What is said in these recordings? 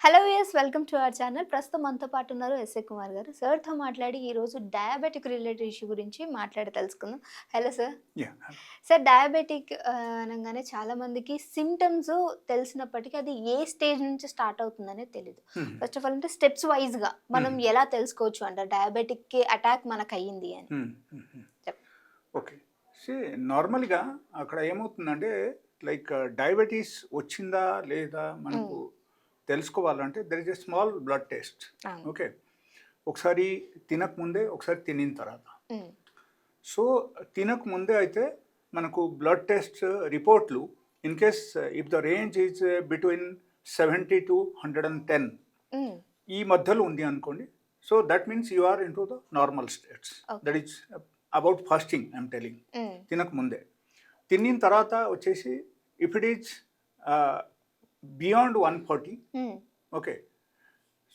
Hello yes welcome to our channel ప్రస్తుతం మనతో పాటు ఉన్నారు ఎస్ఏ కుమార్ గారు. సార్తో మాట్లాడి ఈరోజు డయాబెటిక్ రిలేటెడ్ ఇష్యూ గురించి మాట్లాడి తెలుసుకుందాం. హలో సార్ సార్ డయాబెటిక్ అనగానే చాలా మందికి సిమ్టమ్స్ తెలిసినప్పటికీ అది ఏ స్టేజ్ నుంచి స్టార్ట్ అవుతుందనే తెలియదు Hmm. ఫస్ట్ ఆఫ్ ఆల్ అంటే స్టెప్స్ వైజ్గా మనం ఎలా తెలుసుకోవచ్చు అంటారు డయాబెటిక్కి అటాక్ మనకు అయ్యింది అని చెప్పు. ఓకే సి నార్మల్గా అక్కడ ఏమవుతుందంటే లైక్ డయాబెటీస్ వచ్చిందా లేదా మనకు తెలుసుకోవాలంటే there is a small blood test. Okay ఒకసారి తినక ముందే ఒకసారి తినిన తర్వాత. సో తినక ముందే అయితే మనకు బ్లడ్ టెస్ట్ రిపోర్ట్లు in case if the range is between seventy to hundred and ten. ఈ మధ్యలో ఉంది అనుకోండి so that means you are in to the normal states. That is about fasting I'm telling Hmm. తినక ముందే తినిన తర్వాత వచ్చేసి if it is beyond one forty Hmm. Okay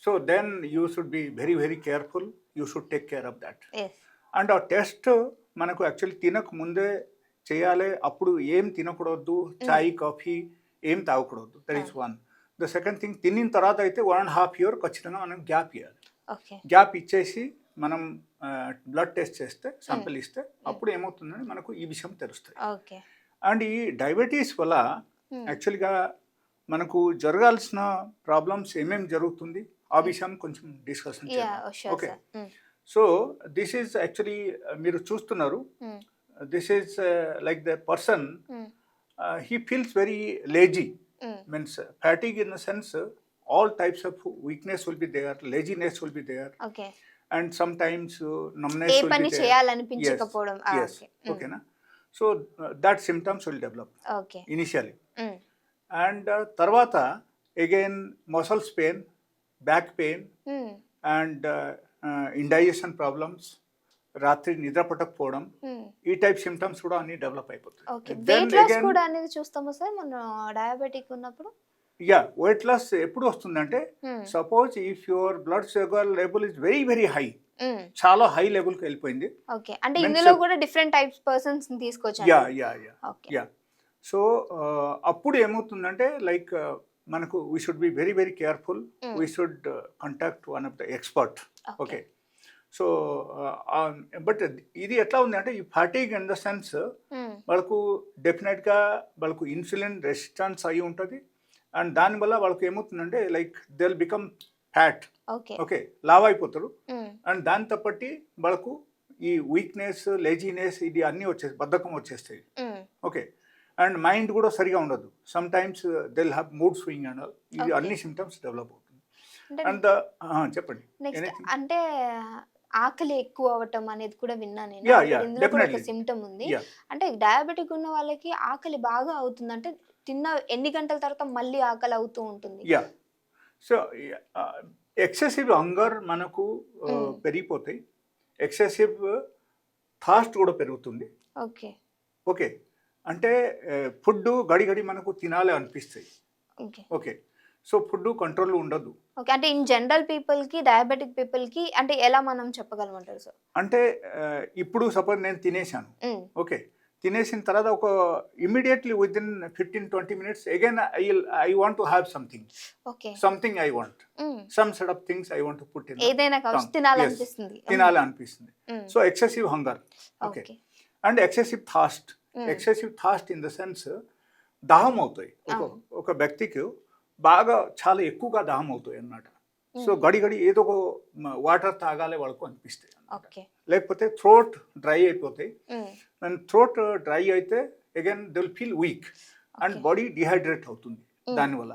so then you should be very very careful you should take care of that Yes. And ఆ test మనకు actually తినక ముందే చేయాలి. అప్పుడు ఏం తినకూడదు? చాయ్ కాఫీ ఏం తాగకూడదు. That is one the second thing తినిన తర్వాత అయితే వన్ అండ్ హాఫ్ ఇయర్ ఖచ్చితంగా మనం గ్యాప్ ఇవ్వాలి Okay. గ్యాప్ ఇచ్చేసి మనం బ్లడ్ టెస్ట్ చేస్తే శాంపిల్ ఇస్తే అప్పుడు ఏమవుతుందని మనకు ఈ విషయం తెలుస్తుంది. అండ్ ఈ డయాబెటీస్ వల్ల Hmm. యాక్చువల్గా మనకు జరగాల్సిన ప్రాబ్లమ్స్ ఏమేమి జరుగుతుంది ఆ విషయం కొంచెం discussion sure, okay. Hmm. So this is actually మీరు చూస్తున్నారు Hmm. This is like the person Hmm. He feels very lazy Hmm. Means fatigue in the sense all types of weakness will be there laziness will be Okay. And sometimes okay. Hmm. ఓకేనా so that symptoms will develop Okay. Initially Hmm. And తర్వాత again muscles pain back pain Hmm. And indigestion problems రాత్రి నిద్ర పట్టకపోవడం Hmm. ఈ type symptoms కూడా అన్ని develop అయిపోతాయి చూస్తాము సార్? మనం డయాబెటిక్ ఉన్నప్పుడు? యా వెయిట్ లాస్ ఎప్పుడు వస్తుందంటే. Suppose if your blood sugar level is very very high. చాలా హై లెవెల్కి వెళ్ళిపోయింది. ఓకే అంటే ఇందులో కూడా డిఫరెంట్ టైప్స్ పర్సన్స్ తీసుకోవచ్చు yeah yeah yeah yeah so అప్పుడు ఏమవుతుందంటే లైక్ మనకు we should be very very careful. We should contact one of the expert okay so but ఇది ఎట్లా ఉంది అంటే ఈ fatigue in the sense Hmm. వాళ్ళకు డెఫినెట్గా వాళ్ళకు ఇన్సులిన్ రెసిస్టెన్స్ అయి ఉంటుంది. అండ్ దానివల్ల వాళ్ళకి ఏమవుతుందంటే like they will become fat okay లావ్ అయిపోతారు. Hmm. అండ్ దాంతో బట్టి వాళ్ళకు ఈ వీక్నెస్ లేజీనెస్ ఇది అన్నీ వచ్చేసి బద్ధకం వచ్చేస్తాయి. Hmm. ఓకే అండ్ మైండ్ కూడా సరిగా ఉండదు. Sometimes they'll have mood swing and ఇది. అన్ని సిమ్టమ్స్ డెవలప్ అవుతుంది. అండ్ చెప్పండి? అంటే ఆకలి ఎక్కువ అవ్వటం అనేది కూడా విన్నా నేను. సిమ్టమ్ ఉంది. అంటే డయాబెటిక్ ఉన్న వాళ్ళకి ఆకలి బాగా అవుతుంది. అంటే తిన్న ఎన్ని గంటల తర్వాత మళ్ళీ ఆకలి అవుతూ ఉంటుంది. యా సో ఎక్సెసివ్ హంగర్ మనకు uh, Mm. పెరిగిపోతాయి. ఎక్సెసివ్ థాస్ట్ కూడా పెరుగుతుంది. ఓకే ఓకే అంటే ఫుడ్ గడి గడి మనకు తినాలి అనిపిస్తాయి. ఓకే. సో ఫుడ్ కంట్రోల్ ఉండదు. ఓకే. అంటే ఇన్ జనరల్ పీపుల్కి డయాబెటిక్ పీపుల్కి అంటే ఎలా మనం చెప్పగలమంటారు సార్? అంటే ఇప్పుడు సపోజ్ నేను తినేసాను ఓకే. తినేసిన తర్వాత ఒక immediately within fifteen twenty minutes again I I want to have something. Okay. Something I want. Some set of things I want to put in ఏదైనా. తినాలనిపిస్తుంది తినాలి అనిపిస్తుంది. So excessive hunger. Okay. And excessive thirst. Excessive thirst in the sense దాహం అవుతాయి. ఒక వ్యక్తికి బాగా చాలా ఎక్కువగా దాహం అవుతాయి అన్నమాట. So Mm. గడి గడి ఏదో ఒక వాటర్ తాగాలి వాళ్ళకు అనిపిస్తాయి లేకపోతే థ్రోట్ డ్రై అయిపోతాయి. అండ్ థ్రోట్ డ్రై అయితే again they will feel weak and. Body dehydrate అవుతుంది Mm. దానివల్ల.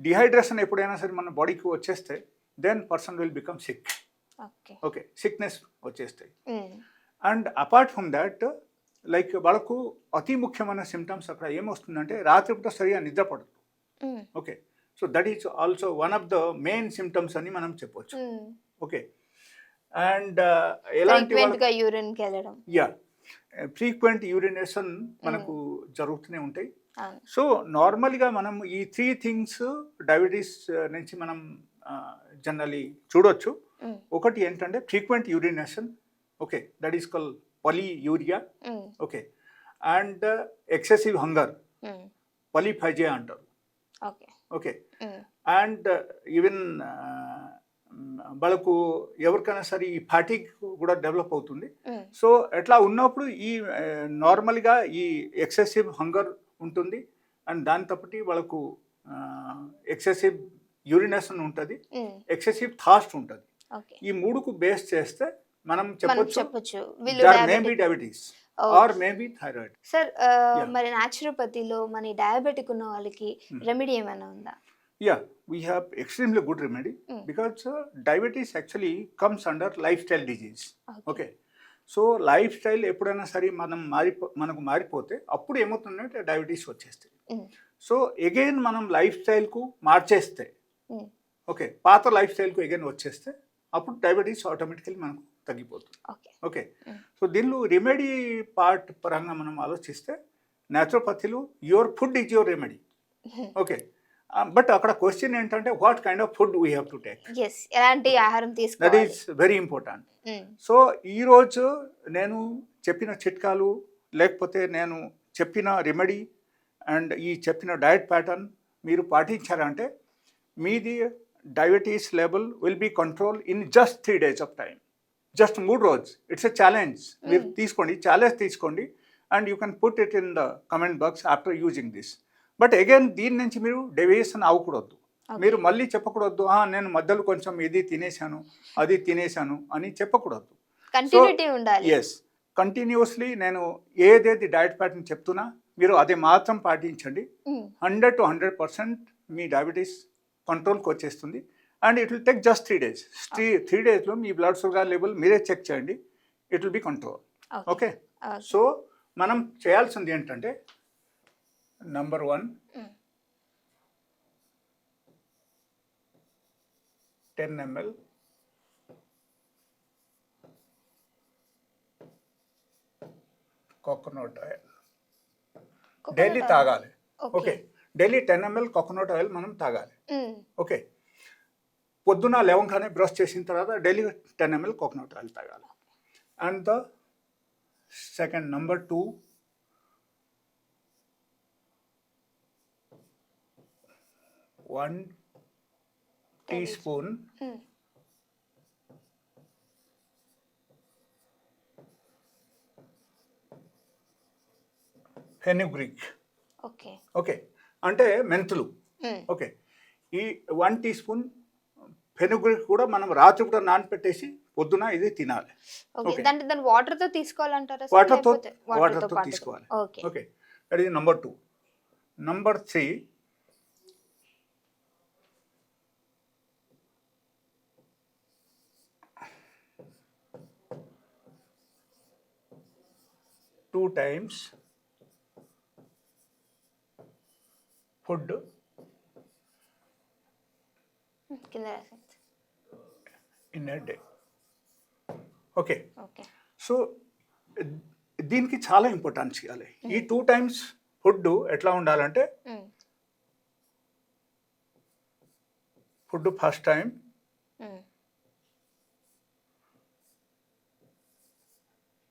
డిహైడ్రేషన్ ఎప్పుడైనా సరే మన బాడీకి వచ్చేస్తే then person will become sick okay sickness వచ్చేస్తాయి. And apart from that like వాళ్ళకు అతి ముఖ్యమైన సిమ్టమ్స్ అక్కడ ఏమొస్తుందంటే రాత్రిపూట సరిగా నిద్ర పడదు Mm. Okay so that is also one of the main symptoms అని మనం చెప్పొచ్చు. Mm. ఓకే అండ్ ఎలాంటి గా యూరిన్కి వెళ్ళడం. యా ఫ్రీక్వెంట్ యూరినేషన్ మనకు జరుగుతూనే ఉంటాయి. సో నార్మల్గా మనం ఈ త్రీ థింగ్స్ డయాబెటీస్ నుంచి మనం జనరలీ చూడొచ్చు. Mm. ఒకటి ఏంటంటే frequent urination okay that is call polyuria Mm. Okay. And excessive hunger. Polyphagia అంటారు. ఓకే. అండ్ ఈవెన్ వాళ్ళకు ఎవరికైనా సరే ఈ ఫాటిక్ కూడా డెవలప్ అవుతుంది. సో ఎట్లా ఉన్నప్పుడు ఈ నార్మల్గా ఈ ఎక్సెసివ్ హంగర్ ఉంటుంది. అండ్ దాని తప్పటి వాళ్ళకు ఎక్సెసివ్ యూరినేషన్ ఉంటుంది. ఎక్సెసివ్ థాస్ట్ ఉంటుంది. ఈ మూడుకు బేస్ చేస్తే మనం చెప్పొచ్చు diabetes or may be thyroid sir. మరి న్యాచురోపతిలో మన డయాబెటిక్ ఉన్న వాళ్ళకి Hmm. రెమెడీ ఏమైనా ఉందా we have extremely good remedy Mm. because uh, diabetes actually comes under lifestyle disease. Okay so lifestyle ఎప్పుడైనా సరే మనం మారిపో మనకు మారిపోతే అప్పుడు ఏమవుతుందంటే డయాబెటీస్ వచ్చేస్తాయి. సో ఎగైన్ మనం లైఫ్ స్టైల్కు మార్చేస్తే. ఓకే పాత లైఫ్ స్టైల్కు ఎగైన్ వచ్చేస్తే అప్పుడు డయాబెటీస్ ఆటోమేటికలీ మనకు తగ్గిపోతుంది. ఓకే. సో దీనిలో రెమెడీ పార్ట్ పరంగా మనం ఆలోచిస్తే న్యాచురోపతిలో your food is your remedy okay. But అక్కడ క్వశ్చన్ ఏంటంటే what kind of food we have to take ఎలాంటి ఆహారం that is very important so ఈరోజు నేను చెప్పిన చిట్కాలు లేకపోతే నేను చెప్పిన రెమెడీ అండ్ ఈ చెప్పిన డయట్ ప్యాటర్న్ మీరు పాటించారంటే మీది diabetes level will be control in just three days of time just మూడు రోజు ఇట్స్ ఎ ఛాలెంజ్ మీరు. తీసుకోండి ఛాలెంజ్ తీసుకోండి and you can put it in the comment box after using this but again దీని నుంచి మీరు డెవియేషన్ అవ్వకూడదు. మీరు మళ్ళీ చెప్పకూడదు "ఆ, నేను మధ్యలో కొంచెం ఇది తినేశాను అది తినేశాను అని చెప్పకూడదు. ఎస్ కంటిన్యూస్లీ నేను ఏదేది డయట్ ప్యాటర్న్ చెప్తున్నా మీరు అది మాత్రం పాటించండి. హండ్రెడ్ టు హండ్రెడ్ పర్సెంట్ మీ డయాబెటీస్ కంట్రోల్కి వచ్చేస్తుంది. And it will take just three days three three డేస్లో మీ బ్లడ్ షుగర్ లెవెల్ మీరే చెక్ చేయండి. It will be control okay. So మనం చేయాల్సింది ఏంటంటే number one. Ten ML coconut oil Coconut daily. తాగాలి. Okay daily ten ML coconut oil మనం తాగాలి. ఓకే పొద్దున లేవంగానే బ్రష్ చేసిన తర్వాత daily ten ML coconut oil తాగాలి. And the second number two one teaspoon fenugreek okay okay అంటే మెంతులు. ఓకే ఈ వన్ టీ స్పూన్ ఫెనుగ్రిక్ కూడా మనం రాత్రి కూడా నానపెట్టేసి పొద్దున ఇది తినాలి ఓకే Okay. దాంట్లో దాన్ని వాటర్తో తీసుకోవాలంటారా సార్? Water తో- లేకపోతే water water తో తో పాటుగా? తీసుకోవాలి. Okay is number two number three two times food కింద రాసేయండి. In a day okay so దీనికి చాలా ఇంపార్టెన్స్ ఇవ్వాలి. ఈ టూ టైమ్స్ ఫుడ్ ఎట్లా ఉండాలంటే food first time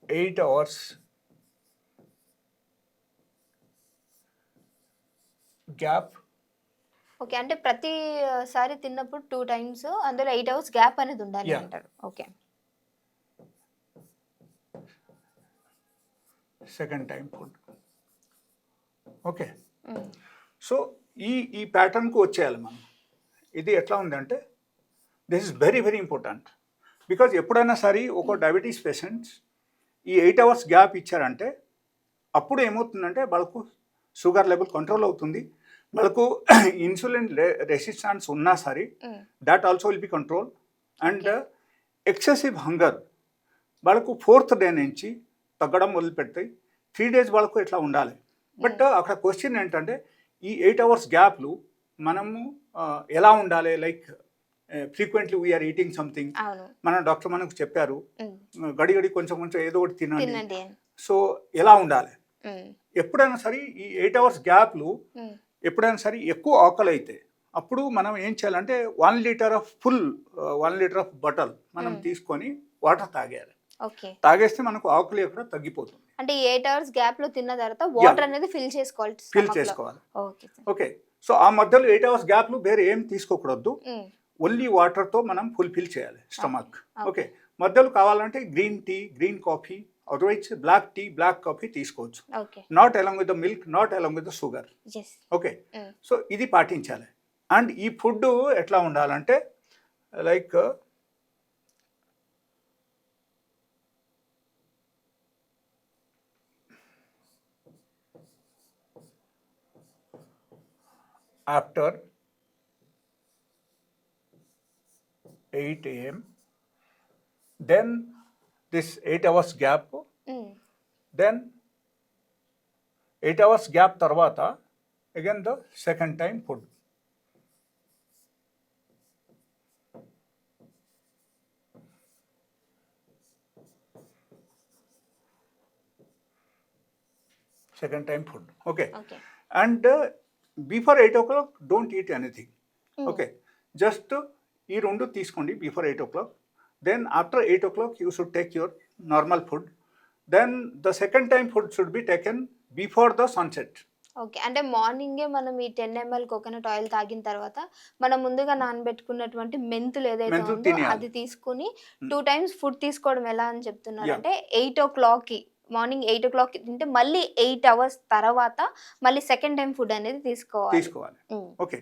eight hours gap okay. అంటే ప్రతిసారి తిన్నప్పుడు టూ టైమ్స్ అందులో ఎయిట్ అవర్స్ గ్యాప్ అనేది ఉండాలి Yeah. అంటారు. Okay. Second time food okay so ఈ ఈ ప్యాటర్న్కు వచ్చేయాలి మనం. ఇది ఎట్లా ఉందంటే this is very very important because ఎప్పుడైనా సరే ఒక డయాబెటీస్ పేషెంట్స్ ఈ ఎయిట్ అవర్స్ గ్యాప్ ఇచ్చారంటే అప్పుడు ఏమవుతుందంటే వాళ్ళకు షుగర్ లెవెల్ కంట్రోల్ అవుతుంది. వాళ్ళకు ఇన్సులిన్ రెసిస్టెన్స్ ఉన్నా సరే that also will be control and excessive hunger వాళ్ళకు ఫోర్త్ డే నుంచి తగ్గడం మొదలు పెడతాయి. త్రీ డేస్ వాళ్ళకు ఇట్లా ఉండాలి. బట్ అక్కడ క్వశ్చన్ ఏంటంటే ఈ ఎయిట్ అవర్స్ గ్యాప్లు మనము ఎలా ఉండాలి? Like frequently we are eating something మన డాక్టర్ మనకు చెప్పారు గడి గడి కొంచెం కొంచెం ఏదో ఒకటి తినండి. సో ఎలా ఉండాలి? ఎప్పుడైనా సరే ఈ ఎయిట్ అవర్స్ గ్యాప్లు ఎప్పుడైనా సరే ఎక్కువ ఆకలి అయితే అప్పుడు మనం ఏం చేయాలంటే one litre of full one litre of bottle మనం Hmm. తీసుకొని వాటర్ తాగేయాలి. తాగేస్తే మనకు ఆకలి ఎక్కడ తగ్గిపోతుంది. అంటే ఎయిట్ అవర్స్ గ్యాప్లో తిన్న తర్వాత వాటర్ అనేది ఫిల్ చేసుకోవాలి ఫిల్లో. చేసుకోవాలి. ఓకే సో ఆ మధ్యలో ఎయిట్ అవర్స్ గ్యాప్లు వేరే ఏం తీసుకోకూడదు. ఓన్లీ వాటర్తో మనం ఫుల్ఫిల్ చేయాలి స్టమక్. ఓకే మధ్యలో కావాలంటే green tea green coffee otherwise black tea black coffee తీసుకోవచ్చు. Not along with the milk not along with the sugar okay. So ఇది పాటించాలి. అండ్ ఈ ఫుడ్ ఎట్లా ఉండాలంటే like after eight AM then this eight hours gap um, then eight hours gap తర్వాత again the second time food second time food okay okay and before eight o'clock don't eat anything um, okay just ఈ రెండు తీసుకోండి before eight o'clock then after eight o'clock you should take your normal food then the second time food should be taken before the sunset okay అంటే మార్నింగే మనం ఈ ten ML coconut oil తాగిన తర్వాత మనం ముందుగా నానబెట్టుకున్నటువంటి మెంతులు ఏదైతే ఉందో. అది తీసుకుని. టూ టైమ్స్ ఫుడ్ తీసుకోవడం ఎలా అని చెప్తున్నారు. అంటే ఎయిట్ ఓ క్లాక్కి మార్నింగ్ ఎయిట్ ఓ క్లాక్ తింటే మళ్ళీ ఎయిట్ అవర్స్ తర్వాత మళ్ళీ సెకండ్ టైం ఫుడ్ అనేది తీసుకోవాలి తీసుకోవాలి. ఓకే